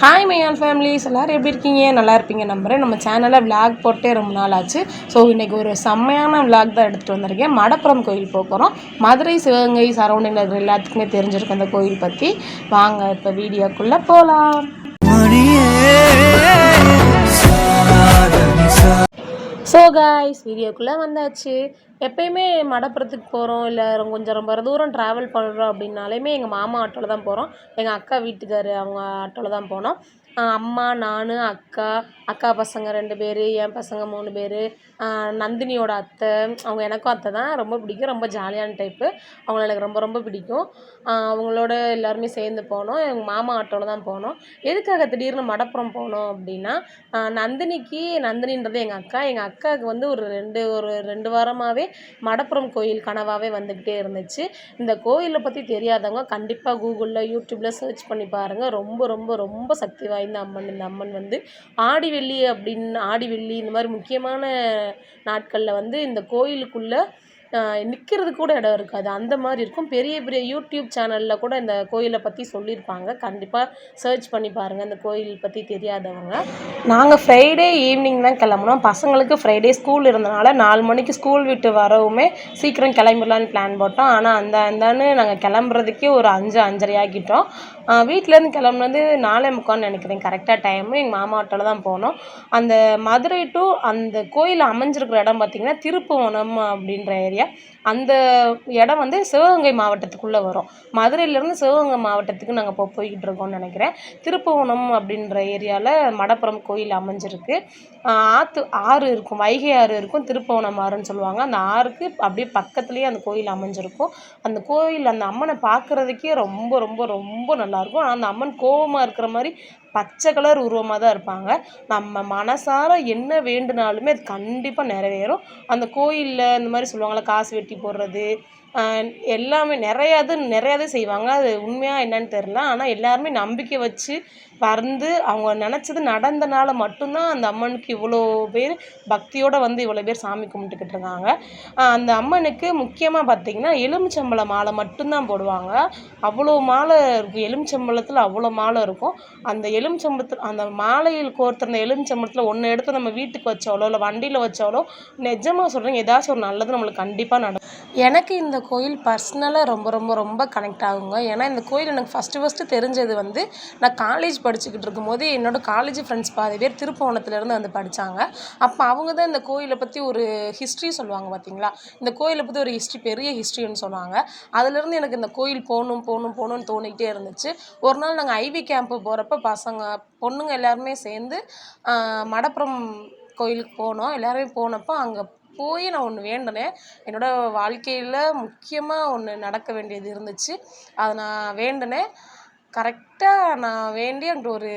Hi மையான் families எல்லோரும் எப்படி இருக்கீங்க? நல்லா இருப்பீங்க நம்புறேன். நம்ம சேனலில் விளாக் போட்டே ரொம்ப நாள் ஆச்சு. ஸோ இன்றைக்கி ஒரு செம்மையான விளாக் தான் எடுத்துகிட்டு வந்திருக்கேன். மடப்புறம் கோயில் போக போகிறோம் மதுரை சிவகங்கை சரௌண்டிங்கில் இருக்கிற எல்லாத்துக்குமே தெரிஞ்சிருக்கு அந்த கோயில் பற்றி வாங்க இப்போ வீடியோக்குள்ளே போகலாம் காய்ஸ் வீடியோக்குள்ளே வந்தாச்சு. எப்பயுமே மடப்புறத்துக்கு போகிறோம் இல்லை கொஞ்சம் ரொம்ப தூரம் ட்ராவல் பண்ணுறோம் அப்படின்னாலுமே எங்கள் மாமா ஆட்டோவில் தான் போகிறோம் எங்கள் அக்கா வீட்டுக்கார் அவங்க ஆட்டோவில் தான் போனோம். அம்மா நான் அக்கா அக்கா பசங்க ரெண்டு பேர் என் பசங்க மூணு பேர் நந்தினியோட அத்தை அவங்க எனக்கும் அத்தை தான். ரொம்ப பிடிக்கும். ரொம்ப ஜாலியான டைப்பு அவங்கள எனக்கு ரொம்ப ரொம்ப பிடிக்கும். அவங்களோட எல்லாருமே சேர்ந்து போனோம். எங்கள் மாமா ஆட்டோவில் தான் போனோம். எதுக்காக திடீர்னு மடப்புறம் போனோம் அப்படின்னா நந்தினிக்கு நந்தினின்றது எங்கள் அக்கா. எங்கள் அக்காவுக்கு வந்து ஒரு ரெண்டு ஒரு ரெண்டு வாரமாகவே மடப்புறம் கோயில் கனவாகவே வந்துக்கிட்டே இருந்துச்சு. இந்த கோயிலை பற்றி தெரியாதவங்க கண்டிப்பாக கூகுளில் யூடியூப்பில் சர்ச் பண்ணி பாருங்கள் ரொம்ப ரொம்ப ரொம்ப சக்தி வாய்ந்த அம்மன் இந்த அம்மன் வந்து ஆடி வெள்ளி அப்படின்னு ஆடி வெள்ளி இந்த மாதிரி முக்கியமான நாட்களில் வந்து இந்த கோயிலுக்குள்ளே நிற்கிறது கூட இடம் இருக்காது. அந்த மாதிரி இருக்கும். பெரிய பெரிய யூடியூப் சேனலில் கூட இந்த கோயிலை பற்றி சொல்லியிருப்பாங்க. கண்டிப்பாக சர்ச் பண்ணி பாருங்கள் இந்த கோயில் பற்றி தெரியாதவங்க. நாங்கள் ஃப்ரைடே ஈவினிங் தான் கிளம்புனோம். பசங்களுக்கு ஃப்ரைடே ஸ்கூல் இருந்தனால நாலு மணிக்கு ஸ்கூல் விட்டு வரவுமே சீக்கிரம் கிளம்பிடலான்னு பிளான் போட்டோம். ஆனால் அந்த அந்தான்னு நாங்கள் கிளம்புறதுக்கே ஒரு அஞ்சு அஞ்சரை ஆக்கிட்டோம் வீட்டிலேருந்து கிளம்புனது நாலே முக்கால்னு நினைக்கிறேன். கரெக்டாக டைமு எங்கள் மாமாவட்டில் தான் போனோம். அந்த மதுரை டு அந்த கோயில் அமைஞ்சிருக்கிற இடம் பார்த்திங்கன்னா திருப்புவனம் அப்படின்ற ஏரியா இல்லையா அந்த இடம் வந்து சிவகங்கை மாவட்டத்துக்குள்ளே வரும். மதுரையிலேருந்து சிவகங்கை மாவட்டத்துக்கு நாங்கள் இப்போ போய்கிட்டு இருக்கோம்னு நினைக்கிறேன். திருப்புவனம் அப்படின்ற ஏரியாவில் மடப்புறம் கோயில் அமைஞ்சிருக்கு. ஆற்று ஆறு இருக்கும். வைகை ஆறு இருக்கும். திருப்புவனம் ஆறுன்னு சொல்லுவாங்க. அந்த ஆறுக்கு அப்படியே பக்கத்துலேயே அந்த கோயில் அமைஞ்சிருக்கும். அந்த கோயில் அந்த அம்மனை பார்க்குறதுக்கே ரொம்ப ரொம்ப ரொம்ப நல்லாயிருக்கும். ஆனால் அந்த அம்மன் கோவமாக இருக்கிற மாதிரி பச்சை கலர் உருவமாக தான் இருப்பாங்க. நம்ம மனசார என்ன வேண்டுனாலுமே அது கண்டிப்பாக நிறைவேறும். அந்த கோயிலில் இந்த மாதிரி சொல்லுவாங்கள்ல காசு வெட்டி போடுறது எல்லாமே நிறையா இது நிறையா இது செய்வாங்க. அது உண்மையாக என்னன்னு தெரில ஆனால் எல்லாருமே நம்பிக்கை வச்சு வந்து அவங்க நினச்சது நடந்தனால மட்டும்தான் அந்த அம்மனுக்கு இவ்வளோ பேர் பக்தியோடு வந்து இவ்வளோ பேர் சாமி கும்பிட்டுக்கிட்டு இருக்காங்க. அந்த அம்மனுக்கு முக்கியமாக பார்த்திங்கன்னா எலுமிச்சம்பழ மாலை மட்டும்தான் போடுவாங்க. அவ்வளோ மாலை இருக்கும். எலுமிச்சம்பழத்தில் அவ்வளோ மாலை இருக்கும். அந்த எலுமிச்சம்பழத்தில் அந்த மாலையில் கோர்த்திருந்த எலுமிச்சம்பழத்தில் ஒன்று எடுத்து நம்ம வீட்டுக்கு வச்சாலோ இல்லை வண்டியில் வச்சாலோ நிஜமாக சொல்கிறேன் ஏதாச்சும் ஒரு நல்லது நம்மளுக்கு கண்டிப்பாக நடக்கும். எனக்கு இந்த கோயில் பர்சனலாக ரொம்ப ரொம்ப ரொம்ப கனெக்ட் ஆகுங்க. ஏன்னா இந்த கோயில் எனக்கு ஃபஸ்ட்டு ஃபஸ்ட்டு தெரிஞ்சது வந்து நான் காலேஜ் படிச்சுக்கிட்டு இருக்கும்போது என்னோடய காலேஜ் ஃப்ரெண்ட்ஸ் பாதி பேர் திருப்புவனத்துலேருந்து வந்து படித்தாங்க அப்போ அவங்க தான் இந்த கோயிலை பற்றி ஒரு ஹிஸ்ட்ரி சொல்லுவாங்க பார்த்தீங்களா இந்த கோயிலை பற்றி ஒரு ஹிஸ்ட்ரி பெரிய ஹிஸ்ட்ரின்னு சொன்னாங்க அதுலேருந்து எனக்கு இந்த கோயில் போகணும் போகணும் போகணும்னு தோணிக்கிட்டே இருந்துச்சு. ஒரு நாள் நாங்கள் ஐவி கேம்ப்பு போகிறப்ப பசங்க பொண்ணுங்க எல்லாருமே சேர்ந்து மடப்புறம் கோயிலுக்கு போனோம். எல்லாருமே போனப்போ அங்கே போய் நான் ஒன்று வேண்டினேன். என்னோடய வாழ்க்கையில் முக்கியமாக ஒன்று நடக்க வேண்டியது இருந்துச்சு. அதை நான் வேண்டினேன். கரெக்டாக நான் வேண்டி அந்த ஒரு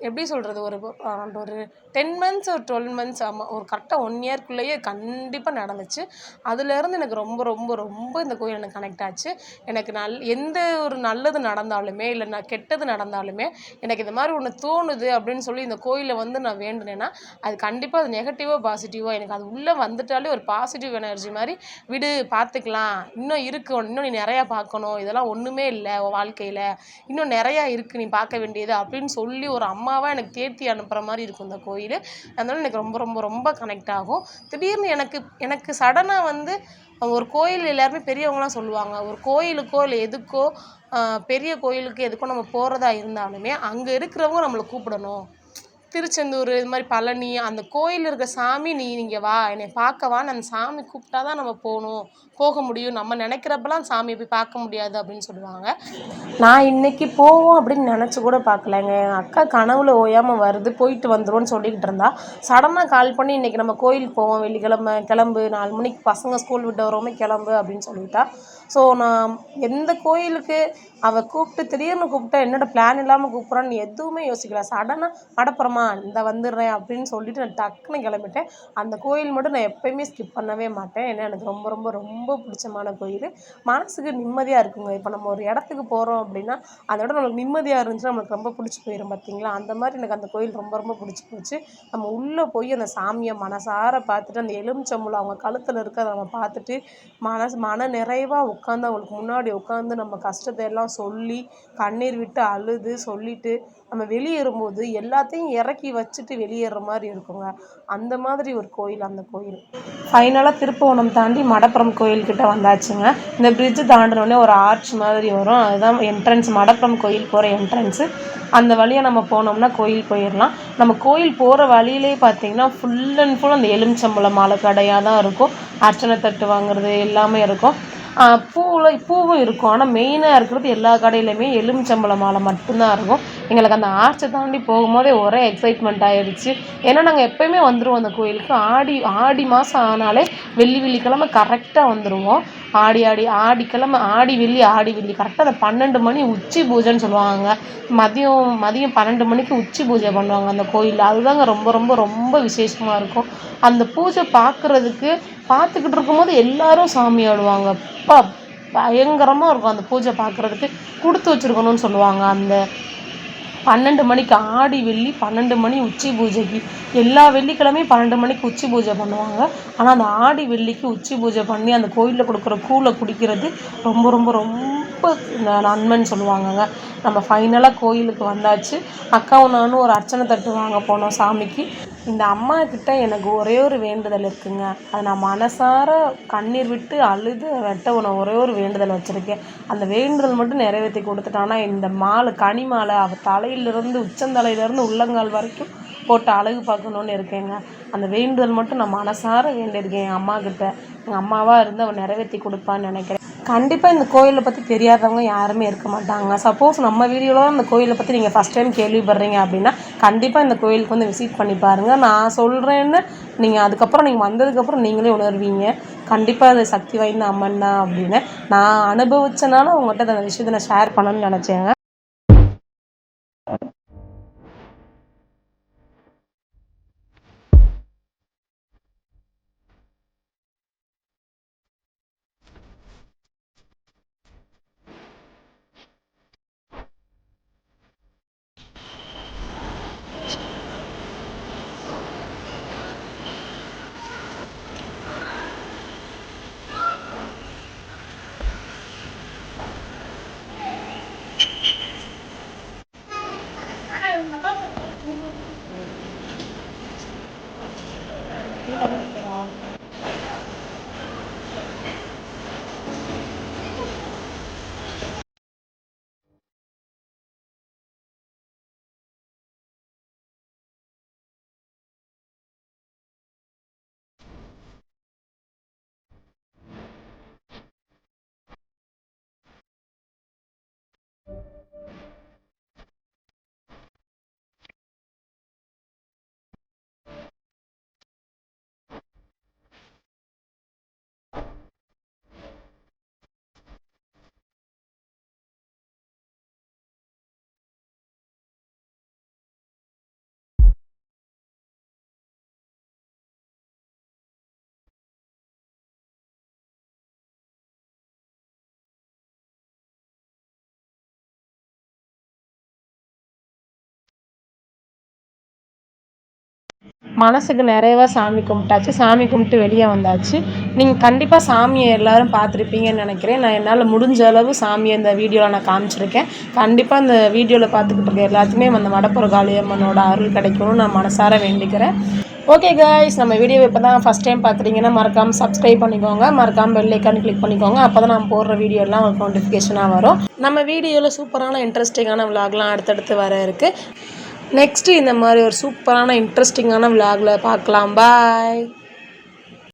எப்படி சொல்கிறது ஒரு அந்த ஒரு டென் மந்த்ஸ் ஒரு டுவெல் மந்த்ஸ் ஆமாம் ஒரு கரெக்டாக ஒன் இயர்க்குள்ளேயே கண்டிப்பாக நடந்துச்சு. அதுலேருந்து எனக்கு ரொம்ப ரொம்ப ரொம்ப இந்த கோயில் எனக்கு கனெக்ட் ஆச்சு. எனக்கு நல் எந்த ஒரு நல்லது நடந்தாலுமே இல்லை நான் கெட்டது நடந்தாலுமே எனக்கு இந்த மாதிரி ஒன்று தோணுது அப்படின்னு சொல்லி இந்த கோயிலில் வந்து நான் வேண்டுனேன்னா அது கண்டிப்பாக அது நெகட்டிவாக பாசிட்டிவாக எனக்கு அது உள்ளே வந்துட்டாலே ஒரு பாசிட்டிவ் எனர்ஜி மாதிரி விடு பார்த்துக்கலாம். இன்னும் இருக்கு. இன்னும் நீ நிறையா பார்க்கணும். இதெல்லாம் ஒன்றுமே இல்லை வாழ்க்கையில். இன்னும் நிறையா இருக்குது நீ பார்க்க வேண்டியது அப்படின்னு சொல்லி ஒரு அம்மாவாக எனக்கு தேர்த்தி அனுப்புகிற மாதிரி இருக்கும் இந்த கோயில். அதனால எனக்கு ரொம்ப ரொம்ப ரொம்ப கனெக்ட் ஆகும். திடீர்னு எனக்கு எனக்கு சடனாக வந்து ஒரு கோயில் எல்லாருமே பெரியவங்களாம் சொல்லுவாங்க. ஒரு கோயிலுக்கோ இல்லை எதுக்கோ பெரிய கோயிலுக்கு எதுக்கோ நம்ம போகிறதா இருந்தாலுமே அங்கே இருக்கிறவங்க நம்மளை கூப்பிடணும். திருச்செந்தூர் இது மாதிரி பழனி அந்த கோயில் இருக்க சாமி நீ இங்கே வா என்னை பார்க்க வான்னு அந்த சாமி கூப்பிட்டா தான் நம்ம போகணும் போக முடியும். நம்ம நினைக்கிறப்பெல்லாம் சாமியை போய் பார்க்க முடியாது அப்படின்னு சொல்லுவாங்க. நான் இன்னைக்கு போவோம் அப்படின்னு நினச்சி கூட பார்க்கலங்க. என் அக்கா கனவுல ஓயாமல் வருது போயிட்டு வந்துடும்னு சொல்லிக்கிட்டு இருந்தா சடனாக கால் பண்ணி இன்னைக்கு நம்ம கோயிலுக்கு போவோம் வெள்ளிக்கிழமை கிளம்பு நாலு மணிக்கு பசங்க ஸ்கூல் விட்டு வரோமே கிளம்பு அப்படின்னு சொல்லிட்டா. ஸோ நான் எந்த கோயிலுக்கு அவள் கூப்பிட்டு திடீர்னு கூப்பிட்டா என்னோட பிளான் இல்லாமல் கூப்பிட்றான்னு எதுவுமே யோசிக்கல. சடனாக மடப்புறமா இந்த வந்துடுறேன் அப்படின்னு சொல்லிட்டு நான் டக்குன்னு கிளம்பிட்டேன். அந்த கோயில் மட்டும் நான் எப்பயுமே ஸ்கிப் பண்ணவே மாட்டேன். ஏன்னா எனக்கு ரொம்ப ரொம்ப ரொம்ப பிடிச்சமான கோயில். மனசுக்கு நிம்மதியாக இருக்குங்க. இப்போ நம்ம ஒரு இடத்துக்கு போகிறோம் அப்படின்னா அந்த இடம் நம்மளுக்கு நிம்மதியாக இருந்துச்சுன்னா நம்மளுக்கு ரொம்ப பிடிச்சி போயிடும் பார்த்தீங்களா அந்த மாதிரி எனக்கு அந்த கோயில் ரொம்ப ரொம்ப பிடிச்சி போச்சு. நம்ம உள்ளே போய் அந்த சாமியை மனசார பார்த்துட்டு அந்த எலுமிச்சம்பழம் அவங்க கழுத்தில் இருக்கிறத நம்ம பார்த்துட்டு மனசு மன நிறைவாக உட்காந்து அவங்களுக்கு முன்னாடி உட்காந்து நம்ம கஷ்டத்தை எல்லாம் சொல்லி கண்ணீர் விட்டு அழுது சொல்லிட்டு நம்ம வெளியேறும்போது எல்லாத்தையும் இறக்கி வச்சுட்டு வெளியேற மாதிரி இருக்குங்க. அந்த மாதிரி ஒரு கோயில் அந்த கோயில். ஃபைனலாக திருப்புவனம் தாண்டி மடப்புறம் கோயில்கிட்ட வந்தாச்சுங்க. இந்த பிரிட்ஜு தாண்டினோடனே ஒரு ஆர்ச் மாதிரி வரும். அதுதான் என்ட்ரன்ஸ் மடப்புறம் கோயில் போகிற என்ட்ரன்ஸு அந்த வழியாக நம்ம போனோம்னா கோயில் போயிடலாம் நம்ம கோயில் போகிற வழியிலே பார்த்தீங்கன்னா ஃபுல் அண்ட் ஃபுல் அந்த எலுமிச்சம்பழம் மாலை கடையாக தான் இருக்கும். அர்ச்சனை தட்டு வாங்குறது எல்லாமே இருக்கும். பூவில் பூவும் இருக்கும். ஆனால் மெயினாக இருக்கிறது எல்லா கடையிலையுமே எலுமிச்சம்பழம் மாலை மட்டும்தான் இருக்கும். எங்களுக்கு அந்த ஆர்ச்சை தாண்டி போகும்போதே ஒரே எக்ஸைட்மெண்ட் ஆயிடுச்சு. ஏன்னா நாங்கள் எப்போயுமே வந்துடுவோம் அந்த கோயிலுக்கு. ஆடி ஆடி மாதம் ஆனாலே வெள்ளி வெள்ளிக்கிழமை கரெக்டாக வந்துடுவோம் ஆடி ஆடி ஆடிக்கிழமை ஆடி வெள்ளி ஆடி வெள்ளி. கரெக்டாக அந்த பன்னெண்டு மணி உச்சி பூஜைன்னு சொல்லுவாங்க. மதியம் மதியம் பன்னெண்டு மணிக்கு உச்சி பூஜை பண்ணுவாங்க அந்த கோயிலில். அதுதாங்க ரொம்ப ரொம்ப ரொம்ப விசேஷமாக இருக்கும். அந்த பூஜை பார்க்குறதுக்கு பார்த்துக்கிட்டு இருக்கும்போது எல்லாரும் சாமி ஆடுவாங்க. அப்பா பயங்கரமாக இருக்கும் அந்த பூஜை பார்க்குறதுக்கு கொடுத்து வச்சுருக்கணும்னு சொல்லுவாங்க அந்த பன்னெண்டு மணிக்கு ஆடி வெள்ளி பன்னெண்டு மணி உச்சி பூஜைக்கு. எல்லா வெள்ளிக்கிழமையும் பன்னெண்டு மணிக்கு உச்சி பூஜை பண்ணுவாங்க. ஆனால் அந்த ஆடி வெள்ளிக்கு உச்சி பூஜை பண்ணி அந்த கோயிலில் கொடுக்குற கூழை குடிக்கிறது ரொம்ப ரொம்ப ரொம்ப நன்மைன்னு சொல்லுவாங்கங்க. நம்ம ஃபைனலாக கோயிலுக்கு வந்தாச்சு. அக்காவும் நானும் ஒரு அர்ச்சனை தட்டு வாங்க போனோம் சாமிக்கு. இந்த அம்மா கிட்ட எனக்கு ஒரே ஒரு வேண்டுதல் இருக்குங்க. அதை நான் மனசார கண்ணீர் விட்டு அழுது வெட்ட உன ஒரே ஒரு வேண்டுதல் வச்சுருக்கேன். அந்த வேண்டுதல் மட்டும் நிறைவேற்றி கொடுத்துட்டானா இந்த மாலை கனி மாலை அவள் தலையிலேருந்து உச்சந்தலையிலேருந்து உள்ளங்கால் வரைக்கும் போட்டு அழகு பார்க்கணுன்னு இருக்கேங்க. அந்த வேண்டுதல் மட்டும் நான் மனசார வேண்டியிருக்கேன் என் அம்மா கிட்ட. எங்கள் அம்மாவாக இருந்து அவள் நிறைவேற்றி கொடுப்பான்னு நினைக்கிறேன். கண்டிப்பாக இந்த கோயிலை பற்றி தெரியாதவங்க யாருமே இருக்க மாட்டாங்க. சப்போஸ் நம்ம வீடியோவில் தான் இந்த கோயிலை பற்றி நீங்கள் ஃபஸ்ட் டைம் கேள்விப்படுறீங்க அப்படின்னா கண்டிப்பாக இந்த கோயிலுக்கு வந்து விசிட் பண்ணி பாருங்கள் நான் சொல்கிறேன்னு நீங்கள் அதுக்கப்புறம் நீங்கள் வந்ததுக்கப்புறம் நீங்களே உணர்வீங்க. கண்டிப்பாக அது சக்தி வாய்ந்த அம்மன் தான் அப்படின்னு. நான் அனுபவிச்சனால உங்கள்கிட்ட அந்த விஷயத்தை நான் ஷேர் பண்ணணும்னு நினச்சேங்க. மனசுக்கு நிறைவா சாமி கும்பிட்டாச்சு. சாமி கும்பிட்டு வெளியே வந்தாச்சு. நீங்கள் கண்டிப்பாக சாமியை எல்லோரும் பார்த்துருப்பீங்கன்னு நினைக்கிறேன். நான் என்னால் முடிஞ்ச அளவு சாமியை இந்த வீடியோவில் நான் காமிச்சிருக்கேன். கண்டிப்பாக இந்த வீடியோவில் பார்த்துக்கிட்டு இருக்க எல்லாத்துக்குமே அந்த மடப்புற காளியம்மனோட அருள் கிடைக்கணும்னு நான் மனசார வேண்டிக்கிறேன். ஓகே கைஸ் நம்ம வீடியோ இப்போ தான் ஃபஸ்ட் டைம் பார்த்துட்டிங்கன்னா மறக்காமல் சப்ஸ்கிரைப் பண்ணிக்கோங்க. மறக்காமல் பெல் ஐக்கான் கிளிக் பண்ணிக்கோங்க. அப்போ தான் நான் போடுற வீடியோலாம் உங்களுக்கு நோட்டிஃபிகேஷனாக வரும். நம்ம வீடியோவில் சூப்பரான இன்ட்ரெஸ்டிங்கான விலாக்லாம் அடுத்தடுத்து வர இருக்குது நெக்ஸ்ட்டு இந்த மாதிரி ஒரு சூப்பரான இன்ட்ரெஸ்டிங்கான விலாகில் பார்க்கலாம். பாய்